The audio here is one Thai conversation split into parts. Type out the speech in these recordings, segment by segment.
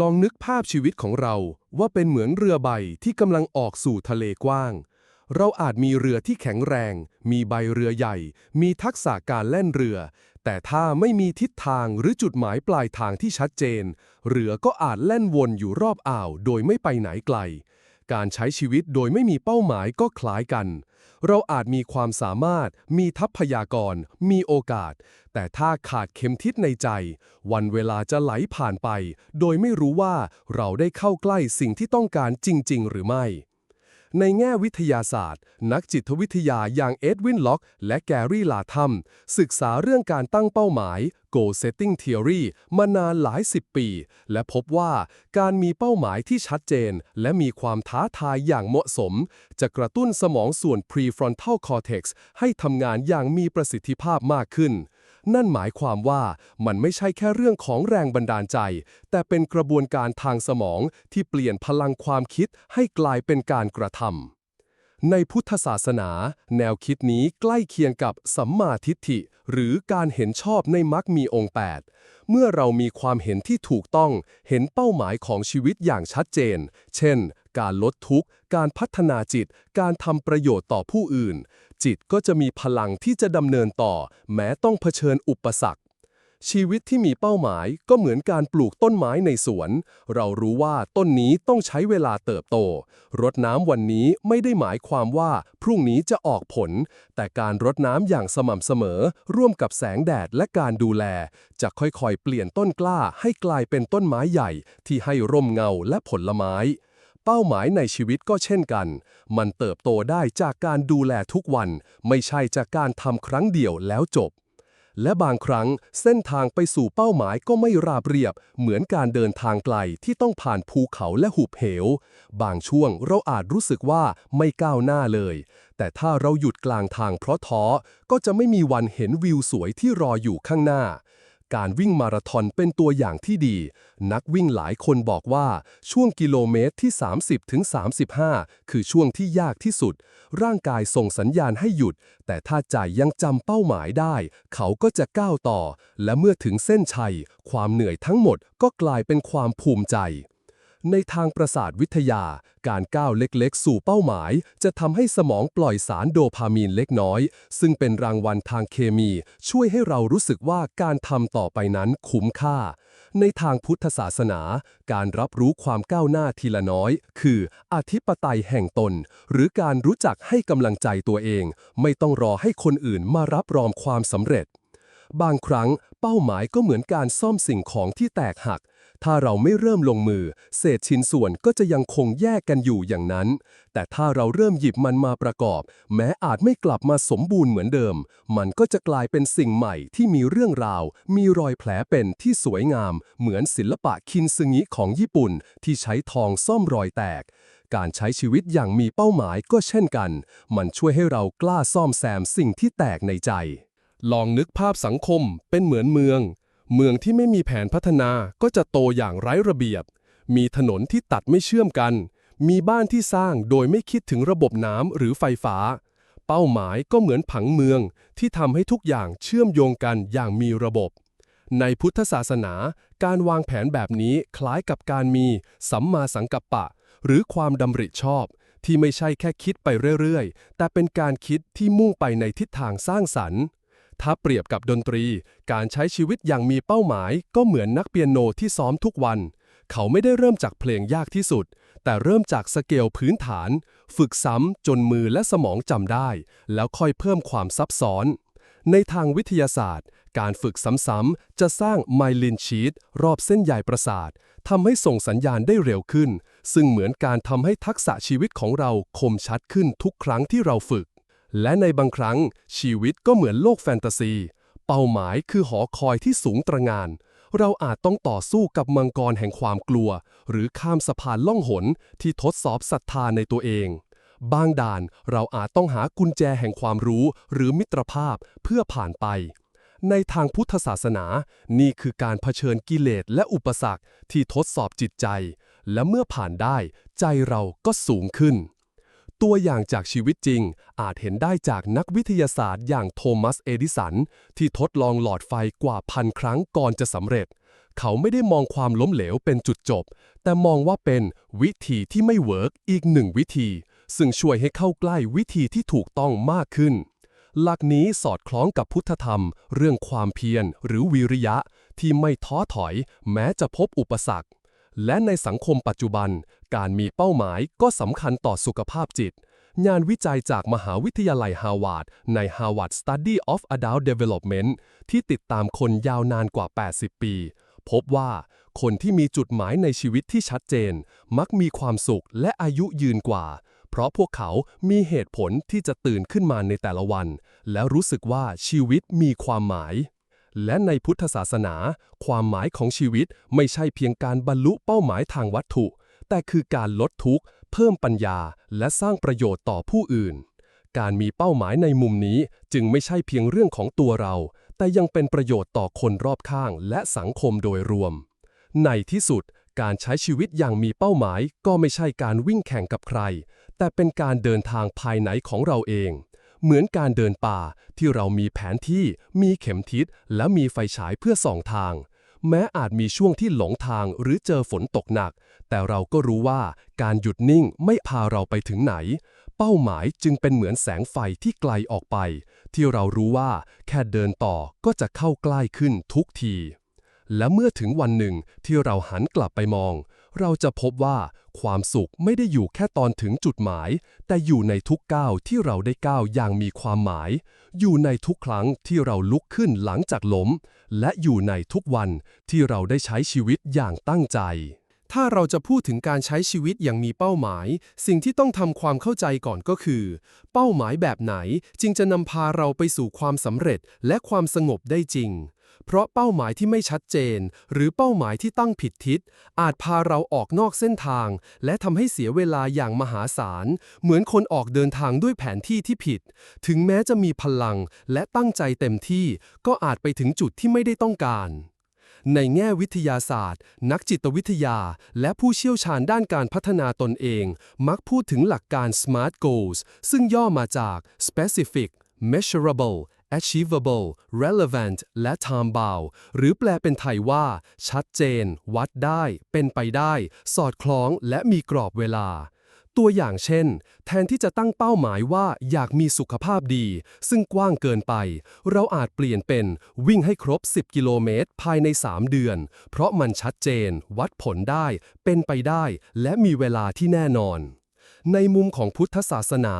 ลองนึกภาพชีวิตของเราว่าเป็นเหมือนเรือใบที่กำลังออกสู่ทะเลกว้าง เราอาจมีเรือที่แข็งแรง มีใบเรือใหญ่ มีทักษะการแล่นเรือ แต่ถ้าไม่มีทิศทางหรือจุดหมายปลายทางที่ชัดเจน เรือก็อาจแล่นวนอยู่รอบอ่าวโดยไม่ไปไหนไกล การใช้ชีวิตโดยไม่มีเป้าหมายก็คล้ายกัน เราอาจมีความสามารถ มีทัพพยากร มีโอกาส แต่ถ้าขาดเข็มทิศในใจ วันเวลาจะไหลผ่านไป โดยไม่รู้ว่าเราได้เข้าใกล้สิ่งที่ต้องการจริง ๆ หรือไม่ ในแง่วิทยาศาสตร์ นักจิตวิทยาอย่างเอ็ดวินล็อก และแกรี่ลาทัมศึกษาเรื่องการตั้งเป้าหมาย goal setting theory มานานหลายสิบปี และพบว่าการมีเป้าหมายที่ชัดเจน และมีความท้าทายอย่างเหมาะสม จะกระตุ้นสมองส่วน prefrontal cortex ให้ทำงานอย่างมีประสิทธิภาพมากขึ้น นั่นหมายความว่ามันไม่ใช่แค่เรื่องของแรงบันดาลใจ แต่เป็นกระบวนการทางสมองที่เปลี่ยนพลังความคิดให้กลายเป็นการกระทำในพุทธศาสนา แนวคิดนี้ใกล้เคียงกับสัมมาทิฏฐิ หรือการเห็นชอบในมรรคมีองค์ 8 เมื่อเรามีความเห็นที่ถูกต้อง เห็นเป้าหมายของชีวิตอย่างชัดเจน เช่น การลดทุกข์ การพัฒนาจิต การทำประโยชน์ต่อผู้อื่น จิตก็จะมีพลังที่จะดำเนินต่อ แม้ต้องเผชิญอุปสรรค ชีวิตที่มีเป้าหมายก็เหมือนการปลูกต้นไม้ในสวน เรารู้ว่าต้นนี้ต้องใช้เวลาเติบโต รดน้ำวันนี้ไม่ได้หมายความว่าพรุ่งนี้จะออกผล แต่การรดน้ำอย่างสม่ำเสมอ ร่วมกับแสงแดดและการดูแล จะค่อยๆ เปลี่ยนต้นกล้าให้กลายเป็นต้นไม้ใหญ่ ที่ให้ร่มเงาและผลไม้ เป้าหมายในชีวิตก็เช่นกัน มันเติบโตได้จากการดูแลทุกวัน ไม่ใช่จากการทำครั้งเดียวแล้วจบ และบางครั้งเส้นทางไปสู่เป้าหมายก็ไม่ราบเรียบ เหมือนการเดินทางไกลที่ต้องผ่านภูเขาและหุบเหว บางช่วงเราอาจรู้สึกว่าไม่ก้าวหน้าเลย แต่ถ้าเราหยุดกลางทางเพราะท้อ ก็จะไม่มีวันเห็นวิวสวยที่รออยู่ข้างหน้า การวิ่งมาราธอนเป็นตัวอย่างที่ดี นักวิ่งหลายคนบอกว่าช่วงกิโลเมตรที่ 30ถึง35 คือช่วงที่ยากที่สุด ร่างกายส่งสัญญาณให้หยุด แต่ถ้าใจยังจำเป้าหมายได้ เขาก็จะก้าวต่อ และเมื่อถึงเส้นชัย ความเหนื่อยทั้งหมดก็กลายเป็นความภูมิใจ ในทางประสาทวิทยา การก้าวเล็กๆ สู่เป้าหมาย จะทำให้สมองปล่อยสารโดพามีนเล็กน้อย ซึ่งเป็นรางวัลทางเคมี ช่วยให้เรารู้สึกว่าการทำต่อไปนั้นคุ้มค่า ในทางพุทธศาสนา การรับรู้ความก้าวหน้าทีละน้อย คืออธิปไตยแห่งตน หรือการรู้จักให้กำลังใจตัวเอง ไม่ต้องรอให้คนอื่นมารับรองความสำเร็จ บางครั้งเป้าหมายก็เหมือนการซ่อมสิ่งของที่แตกหัก ถ้าเราไม่เริ่มลงมือ เศษชิ้นส่วนก็จะยังคงแยกกันอยู่อย่างนั้น แต่ถ้าเราเริ่มหยิบมันมาประกอบ แม้อาจไม่กลับมาสมบูรณ์เหมือนเดิม มันก็จะกลายเป็นสิ่งใหม่ที่มีเรื่องราว มีรอยแผลเป็นที่สวยงาม เหมือนศิลปะคินซึงิของญี่ปุ่น ที่ใช้ทองซ่อมรอยแตกการใช้ชีวิตอย่างมีเป้าหมายก็เช่นกัน มันช่วยให้เรากล้าซ่อมแซมสิ่งที่แตกในใจ ลองนึกภาพสังคมเป็นเหมือนเมือง เมืองที่ไม่มีแผนพัฒนาก็จะโตอย่างไร้ระเบียบ มีถนนที่ตัดไม่เชื่อมกัน มีบ้านที่สร้างโดยไม่คิดถึงระบบน้ำหรือไฟฟ้า เป้าหมายก็เหมือนผังเมืองที่ทำให้ทุกอย่างเชื่อมโยงกันอย่างมีระบบ ในพุทธศาสนา การวางแผนแบบนี้คล้ายกับการมี สัมมาสังกัปปะ หรือความดำริชอบ ที่ไม่ใช่แค่คิดไปเรื่อยๆ แต่เป็นการคิดที่มุ่งไปในทิศทางสร้างสรรค์ ถ้าเปรียบกับดนตรี การใช้ชีวิตอย่างมีเป้าหมายก็เหมือนนักเปียโนที่ซ้อมทุกวัน เขาไม่ได้เริ่มจากเพลงยากที่สุด แต่เริ่มจากสเกลพื้นฐาน ฝึกซ้ำจนมือและสมองจำได้ แล้วค่อยเพิ่มความซับซ้อน ในทางวิทยาศาสตร์ การฝึกซ้ำๆจะสร้างไมลินชีตรอบเส้นใยประสาททำให้ส่งสัญญาณได้เร็วขึ้น ซึ่งเหมือนการทำให้ทักษะชีวิตของเราคมชัดขึ้นทุกครั้งที่เราฝึก และในบางครั้งชีวิตก็เหมือนโลกแฟนตาซี เป้าหมายคือหอคอยที่สูงตระงาน เราอาจต้องต่อสู้กับมังกรแห่งความกลัว หรือข้ามสะพานล่องหนที่ทดสอบศรัทธาในตัวเอง บางด่านเราอาจต้องหากุญแจแห่งความรู้หรือมิตรภาพเพื่อผ่านไป ในทางพุทธศาสนา นี่คือการเผชิญกิเลสและอุปสรรคที่ทดสอบจิตใจ และเมื่อผ่านได้ใจเราก็สูงขึ้น ตัวอย่างจากชีวิตจริง อาจเห็นได้จากนักวิทยาศาสตร์อย่างโทมัส เอดิสัน ที่ทดลองหลอดไฟกว่าพันครั้งก่อนจะสำเร็จ เขาไม่ได้มองความล้มเหลวเป็นจุดจบ แต่มองว่าเป็นวิธีที่ไม่เวิร์กอีกหนึ่งวิธี ซึ่งช่วยให้เข้าใกล้วิธีที่ถูกต้องมากขึ้น หลักนี้สอดคล้องกับพุทธธรรม เรื่องความเพียรหรือวิริยะที่ไม่ท้อถอย แม้จะพบอุปสรรค และในสังคมปัจจุบัน การมีเป้าหมายก็สำคัญต่อสุขภาพจิต งานวิจัยจากมหาวิทยาลัยฮาวาดใน Harvard Study of Adult Development ที่ติดตามคนยาวนานกว่า 80 ปี พบว่าคนที่มีจุดหมายในชีวิตที่ชัดเจน มักมีความสุขและอายุยืนกว่า เพราะพวกเขามีเหตุผลที่จะตื่นขึ้นมาในแต่ละวัน แล้วรู้สึกว่าชีวิตมีความหมาย และในพุทธศาสนา ความหมายของชีวิตไม่ใช่เพียงการบรรลุเป้าหมายทางวัตถุ แต่คือการลดทุกข์ เพิ่มปัญญา และสร้างประโยชน์ต่อผู้อื่น การมีเป้าหมายในมุมนี้จึงไม่ใช่เพียงเรื่องของตัวเรา แต่ยังเป็นประโยชน์ต่อคนรอบข้าง และสังคมโดยรวม ในที่สุดการใช้ชีวิตอย่างมีเป้าหมายก็ไม่ใช่การวิ่งแข่งกับใคร แต่เป็นการเดินทางภายในของเราเอง เหมือนการเดินป่าที่เรามีแผนที่ มีเข็มทิศ และมีไฟฉายเพื่อส่องทาง แม้อาจมีช่วงที่หลงทางหรือเจอฝนตกหนัก แต่เราก็รู้ว่าการหยุดนิ่งไม่พาเราไปถึงไหน เป้าหมายจึงเป็นเหมือนแสงไฟที่ไกลออกไป ที่เรารู้ว่าแค่เดินต่อก็จะเข้าใกล้ขึ้นทุกที และเมื่อถึงวันหนึ่งที่เราหันกลับไปมอง เราจะพบว่าความสุขไม่ได้อยู่แค่ตอนถึงจุดหมาย แต่อยู่ในทุกก้าวที่เราได้ก้าวอย่างมีความหมาย อยู่ในทุกครั้งที่เราลุกขึ้นหลังจากล้ม และอยู่ในทุกวันที่เราได้ใช้ชีวิตอย่างตั้งใจ ถ้าเราจะพูดถึงการใช้ชีวิตอย่างมีเป้าหมาย สิ่งที่ต้องทำความเข้าใจก่อนก็คือ เป้าหมายแบบไหนจึงจะนำพาเราไปสู่ความสำเร็จและความสงบได้จริง เพราะเป้าหมายที่ไม่ชัดเจน หรือเป้าหมายที่ตั้งผิดทิศ อาจพาเราออกนอกเส้นทาง และทำให้เสียเวลาอย่างมหาศาล เหมือนคนออกเดินทางด้วยแผนที่ที่ผิด ถึงแม้จะมีพลังและตั้งใจเต็มที่ ก็อาจไปถึงจุดที่ไม่ได้ต้องการในแง่วิทยาศาสตร์ นักจิตวิทยา และผู้เชี่ยวชาญด้านการพัฒนาตนเอง มักพูดถึงหลักการ SMART goals ซึ่งย่อมาจาก specific measurable achievable relevant และ time bound หรือแปลเป็นไทยว่า ชัดเจน วัดได้ เป็นไปได้ สอดคล้องและมีกรอบเวลา ตัวอย่างเช่น แทนที่จะตั้งเป้าหมายว่าอยากมีสุขภาพดี ซึ่งกว้างเกินไป เราอาจเปลี่ยนเป็นวิ่งให้ครบ 10 กิโลเมตร ภายใน 3 เดือน เพราะมันชัดเจน วัดผลได้ เป็นไปได้ และมีเวลาที่แน่นอน ในมุมของพุทธศาสนา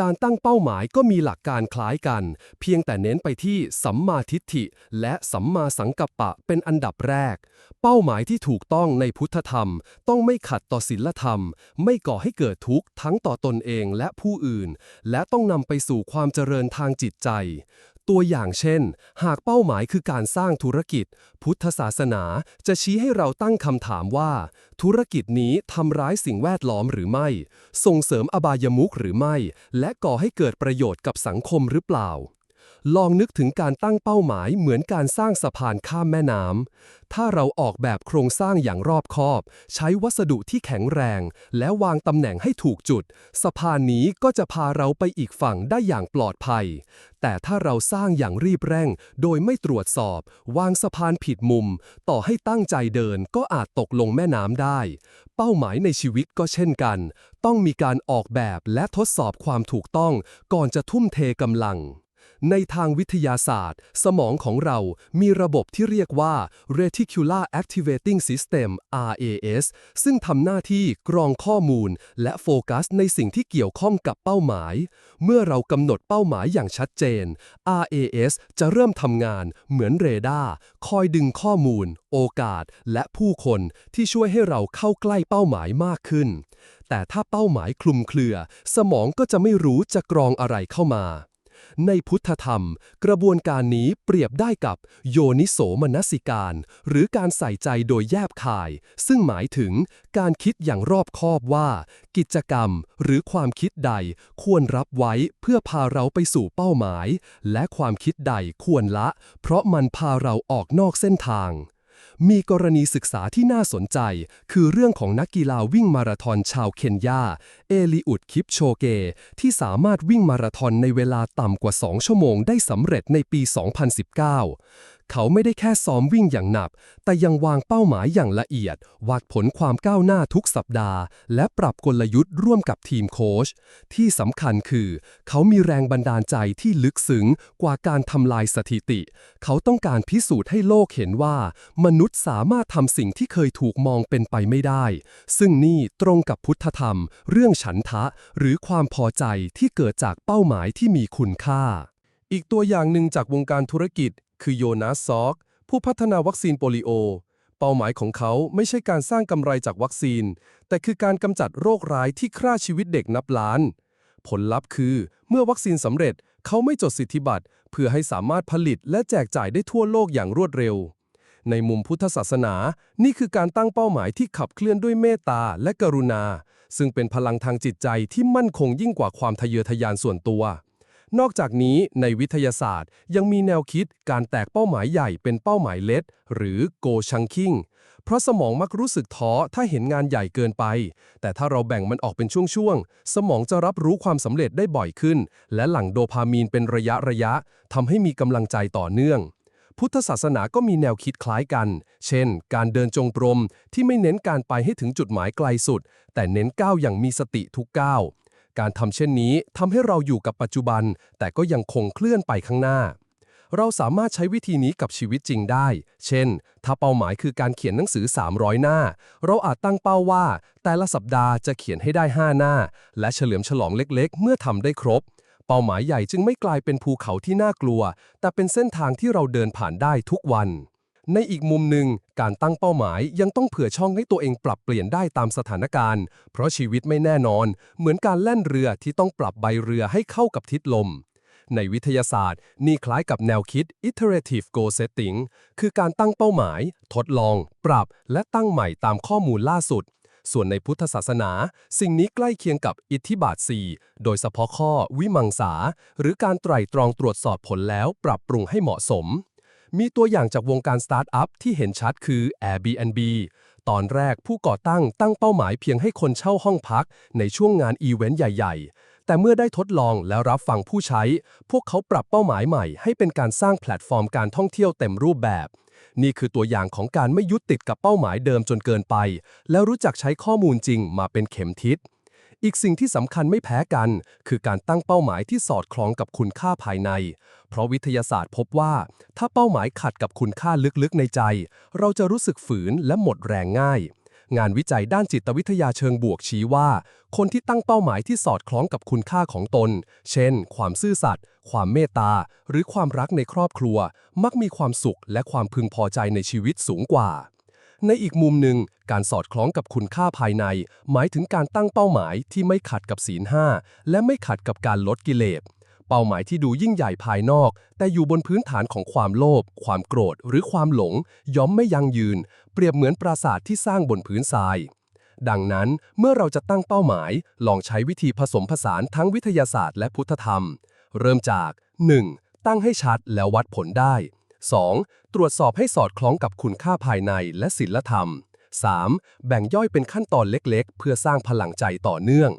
การตั้งเป้าหมายก็มีหลักการคล้ายกัน เพียงแต่เน้นไปที่สัมมาทิฏฐิ และสัมมาสังกัปปะเป็นอันดับแรก เป้าหมายที่ถูกต้องในพุทธธรรม ต้องไม่ขัดต่อศีลธรรม ไม่ก่อให้เกิดทุกข์ทั้งต่อตนเองและผู้อื่น และต้องนำไปสู่ความเจริญทางจิตใจตัวอย่างเช่น หากเป้าหมายคือการสร้างธุรกิจ พุทธศาสนาจะชี้ให้เราตั้งคำถามว่า ธุรกิจนี้ทำร้ายสิ่งแวดล้อมหรือไม่ ส่งเสริมอบายมุขหรือไม่ และก่อให้เกิดประโยชน์กับสังคมหรือเปล่า ลองนึกถึงการตั้งเป้าหมายเหมือนการสร้างสะพานข้ามแม่น้ำ ถ้าเราออกแบบโครงสร้างอย่างรอบคอบ ใช้วัสดุที่แข็งแรง และวางตำแหน่งให้ถูกจุด สะพานนี้ก็จะพาเราไปอีกฝั่งได้อย่างปลอดภัย แต่ถ้าเราสร้างอย่างรีบเร่ง โดยไม่ตรวจสอบ วางสะพานผิดมุม ต่อให้ตั้งใจเดินก็อาจตกลงแม่น้ำได้ เป้าหมายในชีวิตก็เช่นกัน ต้องมีการออกแบบและทดสอบความถูกต้อง ก่อนจะทุ่มเทกำลัง ในทางวิทยาศาสตร์ สมองของเรามีระบบที่เรียกว่า Reticular Activating System RAS ซึ่งทำหน้าที่กรองข้อมูล และโฟกัสในสิ่งที่เกี่ยวข้องกับเป้าหมาย เมื่อเรากำหนดเป้าหมายอย่างชัดเจน RAS จะเริ่มทำงานเหมือนเรดาร์คอยดึงข้อมูล โอกาส และผู้คนที่ช่วยให้เราเข้าใกล้เป้าหมายมากขึ้น แต่ถ้าเป้าหมายคลุมเครือ สมองก็จะไม่รู้จะกรองอะไรเข้ามา ในพุทธธรรม กระบวนการนี้เปรียบได้กับโยนิโสมนสิการ หรือการใส่ใจโดยแยบคาย ซึ่งหมายถึงการคิดอย่างรอบคอบว่า กิจกรรมหรือความคิดใดควรรับไว้เพื่อพาเราไปสู่เป้าหมาย และความคิดใดควรละ เพราะมันพาเราออกนอกเส้นทาง มีกรณีศึกษาที่น่าสนใจ คือเรื่องของนักกีฬาวิ่งมาราธอนชาวเคนยา เอลิอุดคิปโชเก ที่สามารถวิ่งมาราธอนในเวลาต่ำกว่า 2 ชั่วโมงได้สำเร็จในปี 2019 เขาไม่ได้แค่ซ้อมวิ่งอย่างหนัก แต่ยังวางเป้าหมายอย่างละเอียด วัดผลความก้าวหน้าทุกสัปดาห์ และปรับกลยุทธ์ร่วมกับทีมโค้ช ที่สำคัญคือ เขามีแรงบันดาลใจที่ลึกซึ้งกว่าการทำลายสถิติ เขาต้องการพิสูจน์ให้โลกเห็นว่า มนุษย์สามารถทำสิ่งที่เคยถูกมองเป็นไปไม่ได้ ซึ่งนี่ตรงกับพุทธธรรม เรื่องฉันทะ หรือความพอใจที่เกิดจากเป้าหมายที่มีคุณค่า อีกตัวอย่างหนึ่งจากวงการธุรกิจ คือโยนาสซอก ผู้พัฒนาวัคซีนโปลิโอ เป้าหมายของเขาไม่ใช่การสร้างกำไรจากวัคซีน แต่คือการกำจัดโรคร้ายที่ฆ่าชีวิตเด็กนับล้าน ผลลัพธ์คือ เมื่อวัคซีนสำเร็จเขาไม่จดสิทธิบัตร เพื่อให้สามารถผลิตและแจกจ่ายได้ทั่วโลกอย่างรวดเร็ว ในมุมพุทธศาสนา นี่คือการตั้งเป้าหมายที่ขับเคลื่อนด้วยเมตตาและกรุณา ซึ่งเป็นพลังทางจิตใจที่มั่นคงยิ่งกว่าความทะเยอทะยานส่วนตัว นอกจากนี้ในวิทยาศาสตร์ยังมีแนวคิดการแตกเป้าหมายใหญ่เป็นเป้าหมายเล็ก หรือ go chunking เพราะสมองมักรู้สึกท้อถ้าเห็นงานใหญ่เกินไป แต่ถ้าเราแบ่งมันออกเป็นช่วงๆ สมองจะรับรู้ความสำเร็จได้บ่อยขึ้น และหลั่งโดพามีนเป็นระยะระยะทำให้มีกำลังใจต่อเนื่อง พุทธศาสนาก็มีแนวคิดคล้ายกัน เช่น การเดินจงกรมที่ไม่เน้นการไปให้ถึงจุดหมายไกลสุด แต่เน้นก้าวอย่างมีสติทุกก้าว การทำเช่นนี้ทำให้เราอยู่กับปัจจุบัน แต่ก็ยังคงเคลื่อนไปข้างหน้า เราสามารถใช้วิธีนี้กับชีวิตจริงได้ เช่น ถ้าเป้าหมายคือการเขียนหนังสือ 300 หน้า เราอาจตั้งเป้าว่า แต่ละสัปดาห์จะเขียนให้ได้ 5 หน้า และเฉลิมฉลองเล็กๆ เมื่อทำได้ครบ เป้าหมายใหญ่จึงไม่กลายเป็นภูเขาที่น่ากลัว แต่เป็นเส้นทางที่เราเดินผ่านได้ทุกวัน ในอีกมุมหนึ่งการตั้งเป้าหมายยังต้องเผื่อช่องให้ตัวเองปรับเปลี่ยนได้ตามสถานการณ์ เพราะชีวิตไม่แน่นอน เหมือนการแล่นเรือที่ต้องปรับใบเรือให้เข้ากับทิศลม ในวิทยาศาสตร์ นี่คล้ายกับแนวคิด iterative goal setting คือการตั้งเป้าหมาย ทดลอง ปรับ และตั้งใหม่ตามข้อมูลล่าสุด ส่วนในพุทธศาสนา สิ่งนี้ใกล้เคียงกับอิทธิบาท 4 โดยเฉพาะข้อ วิมังสา หรือการไตร่ตรองตรวจสอบผลแล้วปรับปรุงให้เหมาะสม มีตัวอย่างจากวงการสตาร์ทอัพที่เห็นชัดคือ Airbnb ตอนแรกผู้ก่อตั้งตั้งเป้าหมายเพียงให้คนเช่าห้องพักในช่วงงานอีเวนต์ใหญ่ๆ แต่เมื่อได้ทดลองแล้วรับฟังผู้ใช้ พวกเขาปรับเป้าหมายใหม่ให้เป็นการสร้างแพลตฟอร์มการท่องเที่ยวเต็มรูปแบบ นี่คือตัวอย่างของการไม่ยึดติดกับเป้าหมายเดิมจนเกินไป แล้วรู้จักใช้ข้อมูลจริงมาเป็นเข็มทิศ อีกสิ่งที่สำคัญไม่แพ้กัน คือการตั้งเป้าหมายที่สอดคล้องกับคุณค่าภายใน เพราะวิทยาศาสตร์พบว่า ถ้าเป้าหมายขัดกับคุณค่าลึกๆในใจ เราจะรู้สึกฝืนและหมดแรงง่าย งานวิจัยด้านจิตวิทยาเชิงบวกชี้ว่า คนที่ตั้งเป้าหมายที่สอดคล้องกับคุณค่าของตน เช่น ความซื่อสัตย์ความเมตตา หรือความรักในครอบครัว มักมีความสุขและความพึงพอใจในชีวิตสูงกว่า ในอีกมุมหนึ่ง การสอดคล้องกับคุณค่าภายใน หมายถึงการตั้งเป้าหมายที่ไม่ขัดกับศีลห้าและไม่ขัดกับการลดกิเลสเป้าหมายที่ดูยิ่งใหญ่ภายนอก แต่อยู่บนพื้นฐานของความโลภความโกรธ หรือความหลงย่อมไม่ยั่งยืน เปรียบเหมือนปราสาทที่สร้างบนพื้นทรายดังนั้นเมื่อเราจะตั้งเป้าหมาย ลองใช้วิธีผสมผสานทั้งวิทยาศาสตร์และพุทธธรรม เริ่มจาก 1. ตั้งให้ชัดแล้ววัดผลได้ 2. ตรวจสอบให้สอดคล้องกับคุณค่าภายในและศีลธรรม 3. แบ่งย่อยเป็นขั้นตอนเล็กๆ เพื่อสร้างพลังใจต่อเนื่อง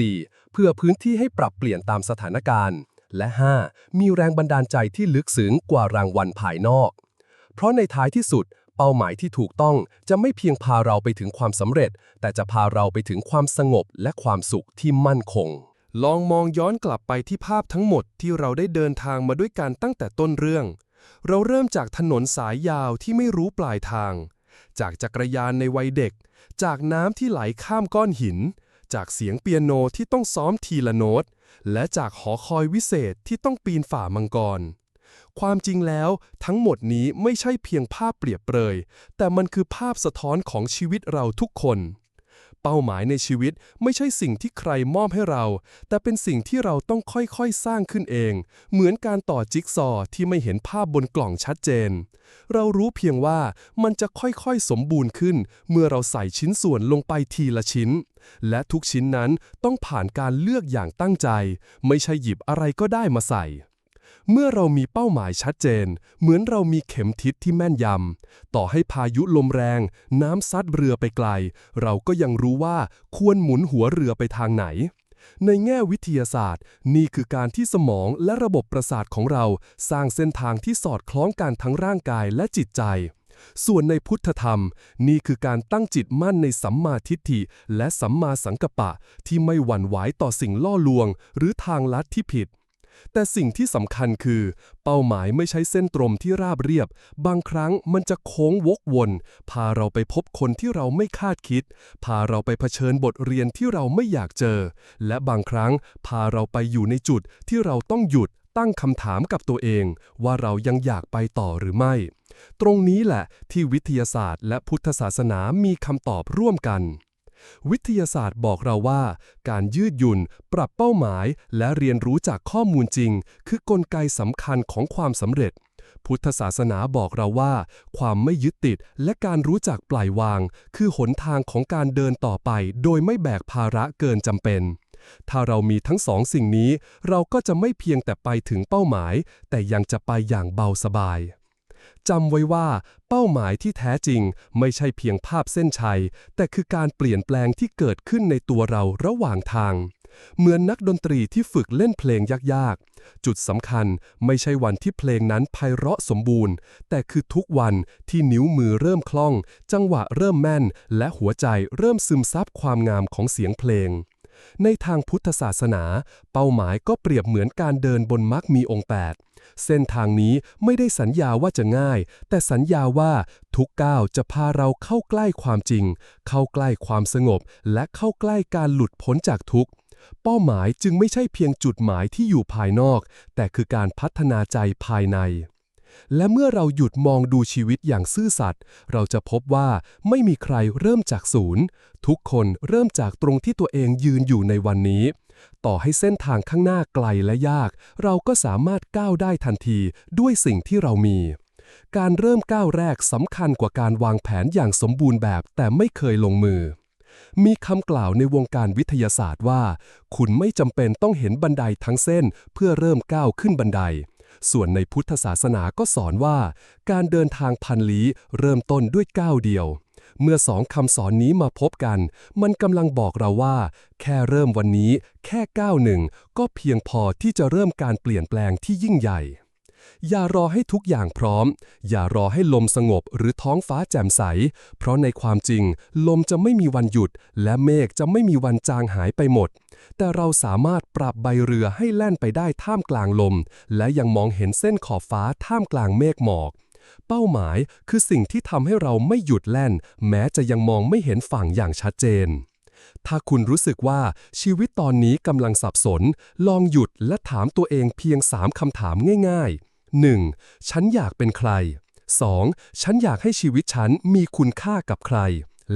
4. เพื่อพื้นที่ให้ปรับเปลี่ยนตามสถานการณ์ และ 5. มีแรงบันดาลใจที่ลึกซึ้งกว่ารางวัลภายนอก เพราะในท้ายที่สุด เป้าหมายที่ถูกต้องจะไม่เพียงพาเราไปถึงความสำเร็จ แต่จะพาเราไปถึงความสงบและความสุขที่มั่นคง ลองมองย้อนกลับไปที่ภาพทั้งหมดที่เราได้เดินทางมาด้วยกันตั้งแต่ต้นเรื่อง เราเริ่มจากถนนสายยาวที่ไม่รู้ปลายทาง จากจักรยานในวัยเด็ก จากน้ำที่ไหลข้ามก้อนหิน จากเสียงเปียโนที่ต้องซ้อมทีละโน้ต และจากหอคอยวิเศษที่ต้องปีนฝ่ามังกร ความจริงแล้วทั้งหมดนี้ไม่ใช่เพียงภาพเปรียบเปรย แต่มันคือภาพสะท้อนของชีวิตเราทุกคน เป้าหมายในชีวิตไม่ใช่สิ่งที่ใครมอบให้เรา แต่เป็นสิ่งที่เราต้องค่อยๆ สร้างขึ้นเอง เหมือนการต่อจิ๊กซอว์ที่ไม่เห็นภาพบนกล่องชัดเจน เรารู้เพียงว่ามันจะค่อยๆ สมบูรณ์ขึ้น เมื่อเราใส่ชิ้นส่วนลงไปทีละชิ้น และทุกชิ้นนั้นต้องผ่านการเลือกอย่างตั้งใจ ไม่ใช่หยิบอะไรก็ได้มาใส่ เมื่อเรามีเป้าหมายชัดเจน เหมือนเรามีเข็มทิศที่แม่นยำ ต่อให้พายุลมแรง น้ำซัดเรือไปไกล เราก็ยังรู้ว่าควรหมุนหัวเรือไปทางไหน ในแง่วิทยาศาสตร์ นี่คือการที่สมองและระบบประสาทของเรา สร้างเส้นทางที่สอดคล้องกันทั้งร่างกายและจิตใจ ส่วนในพุทธธรรม นี่คือการตั้งจิตมั่นในสัมมาทิฏฐิและสัมมาสังกัปปะที่ไม่หวั่นไหวต่อสิ่งล่อลวง หรือทางลัดที่ผิด แต่สิ่งที่สำคัญคือ เป้าหมายไม่ใช่เส้นตรงที่ราบเรียบ บางครั้งมันจะโค้งวกวน พาเราไปพบคนที่เราไม่คาดคิด พาเราไปเผชิญบทเรียนที่เราไม่อยากเจอ และบางครั้งพาเราไปอยู่ในจุดที่เราต้องหยุดตั้งคำถามกับตัวเอง ว่าเรายังอยากไปต่อหรือไม่ ตรงนี้แหละที่วิทยาศาสตร์ และพุทธศาสนามีคำตอบร่วมกัน วิทยาศาสตร์บอกเราว่า การยืดหยุ่น ปรับเป้าหมาย และเรียนรู้จากข้อมูลจริง คือกลไกสำคัญของความสำเร็จ พุทธศาสนาบอกเราว่า ความไม่ยึดติดและการรู้จักปล่อยวาง คือหนทางของการเดินต่อไป โดยไม่แบกภาระเกินจำเป็น ถ้าเรามีทั้งสองสิ่งนี้ เราก็จะไม่เพียงแต่ไปถึงเป้าหมาย แต่ยังจะไปอย่างเบาสบาย จำไว้ว่าเป้าหมายที่แท้จริงไม่ใช่เพียงภาพเส้นชัย แต่คือการเปลี่ยนแปลงที่เกิดขึ้นในตัวเราระหว่างทาง เหมือนนักดนตรีที่ฝึกเล่นเพลงยากๆ จุดสำคัญไม่ใช่วันที่เพลงนั้นไพเราะสมบูรณ์ แต่คือทุกวันที่นิ้วมือเริ่มคล่อง จังหวะเริ่มแม่น และหัวใจเริ่มซึมซับความงามของเสียงเพลง ในทางพุทธศาสนา เป้าหมายก็เปรียบเหมือนการเดินบนมรรคมีองค์ 8 เส้นทางนี้ไม่ได้สัญญาว่าจะง่าย แต่สัญญาว่าทุกก้าวจะพาเราเข้าใกล้ความจริง เข้าใกล้ความสงบ และเข้าใกล้การหลุดพ้นจากทุกข์เป้าหมายจึงไม่ใช่เพียงจุดหมายที่อยู่ภายนอก แต่คือการพัฒนาใจภายใน และเมื่อเราหยุดมองดูชีวิตอย่างซื่อสัตย์เราจะพบว่าไม่มีใครเริ่มจากศูนย์ ทุกคนเริ่มจากตรงที่ตัวเองยืนอยู่ในวันนี้ ต่อให้เส้นทางข้างหน้าไกลและยาก เราก็สามารถก้าวได้ทันทีด้วยสิ่งที่เรามีการเริ่มก้าวแรกสำคัญกว่าการวางแผนอย่างสมบูรณ์แบบแต่ไม่เคยลงมือ มีคำกล่าวในวงการวิทยาศาสตร์ว่า คุณไม่จำเป็นต้องเห็นบันไดทั้งเส้นเพื่อเริ่มก้าวขึ้นบันได ส่วนในพุทธศาสนาก็สอนว่า การเดินทางพันลี้เริ่มต้นด้วยก้าวเดียว เมื่อสองคำสอนนี้มาพบกัน มันกำลังบอกเราว่า แค่เริ่มวันนี้ แค่ก้าวหนึ่งก็เพียงพอที่จะเริ่มการเปลี่ยนแปลงที่ยิ่งใหญ่ อย่ารอให้ทุกอย่างพร้อม อย่ารอให้ลมสงบหรือท้องฟ้าแจ่มใส เพราะในความจริง ลมจะไม่มีวันหยุด และเมฆจะไม่มีวันจางหายไปหมด แต่เราสามารถปรับใบเรือให้แล่นไปได้ท่ามกลางลม และยังมองเห็นเส้นขอบฟ้าท่ามกลางเมฆหมอกเป้าหมายคือสิ่งที่ทำให้เราไม่หยุดแล่น แม้จะยังมองไม่เห็นฝั่งอย่างชัดเจน ถ้าคุณรู้สึกว่าชีวิตตอนนี้กำลังสับสน ลองหยุดและถามตัวเองเพียง3คำถามง่ายๆ 1. ฉันอยากเป็นใคร 2. ฉันอยากให้ชีวิตฉันมีคุณค่ากับใคร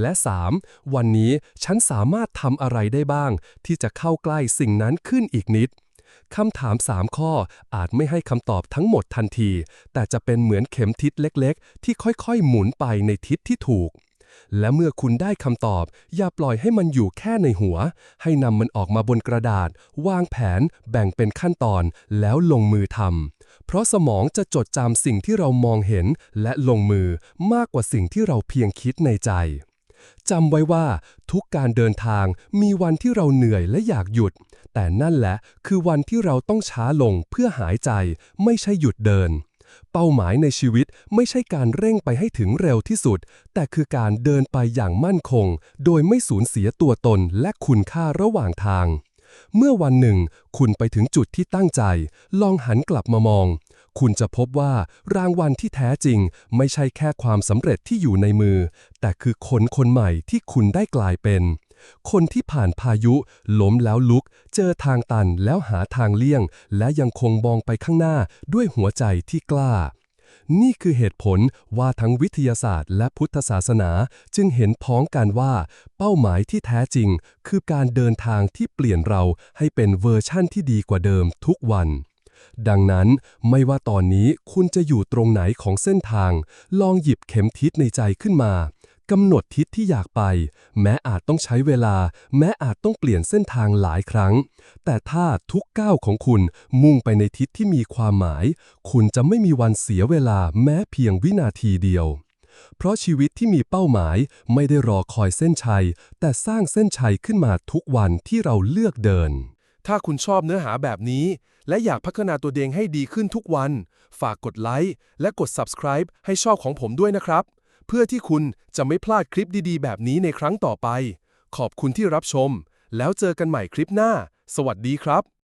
และ 3. วันนี้ฉันสามารถทำอะไรได้บ้าง ที่จะเข้าใกล้สิ่งนั้นขึ้นอีกนิดคำถาม 3 ข้ออาจไม่ให้คำตอบทั้งหมดทันที แต่จะเป็นเหมือนเข็มทิศเล็กๆ ที่ค่อยๆ หมุนไปในทิศที่ถูก และเมื่อคุณได้คำตอบ อย่าปล่อยให้มันอยู่แค่ในหัว ให้นำมันออกมาบนกระดาษ วางแผน แบ่งเป็นขั้นตอน แล้วลงมือทำ เพราะสมองจะจดจำสิ่งที่เรามองเห็นและลงมือมากกว่าสิ่งที่เราเพียงคิดในใจจำไว้ว่าทุกการเดินทางมีวันที่เราเหนื่อยและอยากหยุด แต่นั่นแหละคือวันที่เราต้องช้าลงเพื่อหายใจ ไม่ใช่หยุดเดิน เป้าหมายในชีวิตไม่ใช่การเร่งไปให้ถึงเร็วที่สุด แต่คือการเดินไปอย่างมั่นคง โดยไม่สูญเสียตัวตนและคุณค่าระหว่างทาง เมื่อวันหนึ่ง คุณไปถึงจุดที่ตั้งใจ ลองหันกลับมามอง คุณจะพบว่ารางวัลที่แท้จริง ไม่ใช่แค่ความสำเร็จที่อยู่ในมือ แต่คือคนคนใหม่ที่คุณได้กลายเป็น คนที่ผ่านพายุล้มแล้วลุก เจอทางตันแล้วหาทางเลี่ยง และยังคงมองไปข้างหน้าด้วยหัวใจที่กล้า นี่คือเหตุผลว่าทั้งวิทยาศาสตร์และพุทธศาสนาจึงเห็นพ้องกันว่า เป้าหมายที่แท้จริง คือการเดินทางที่เปลี่ยนเราให้เป็นเวอร์ชั่นที่ดีกว่าเดิมทุกวันดังนั้นไม่ว่าตอนนี้คุณจะอยู่ตรงไหนของเส้นทาง ลองหยิบเข็มทิศในใจขึ้นมา กำหนดทิศที่อยากไป แม้อาจต้องใช้เวลา แม้อาจต้องเปลี่ยนเส้นทางหลายครั้ง แต่ถ้าทุกก้าวของคุณมุ่งไปในทิศที่มีความหมาย คุณจะไม่มีวันเสียเวลาแม้เพียงวินาทีเดียว เพราะชีวิตที่มีเป้าหมายไม่ได้รอคอยเส้นชัย แต่สร้างเส้นชัยขึ้นมาทุกวันที่เราเลือกเดินถ้าคุณชอบเนื้อหาแบบนี้ และอยากพัฒนาตัวเองให้ดีขึ้นทุกวัน ฝากกดไลค์และกด subscribe ให้ช่องของผมด้วยนะครับ เพื่อที่คุณจะไม่พลาดคลิปดีๆ แบบนี้ในครั้งต่อไป ขอบคุณที่รับชม แล้วเจอกันใหม่คลิปหน้า สวัสดีครับ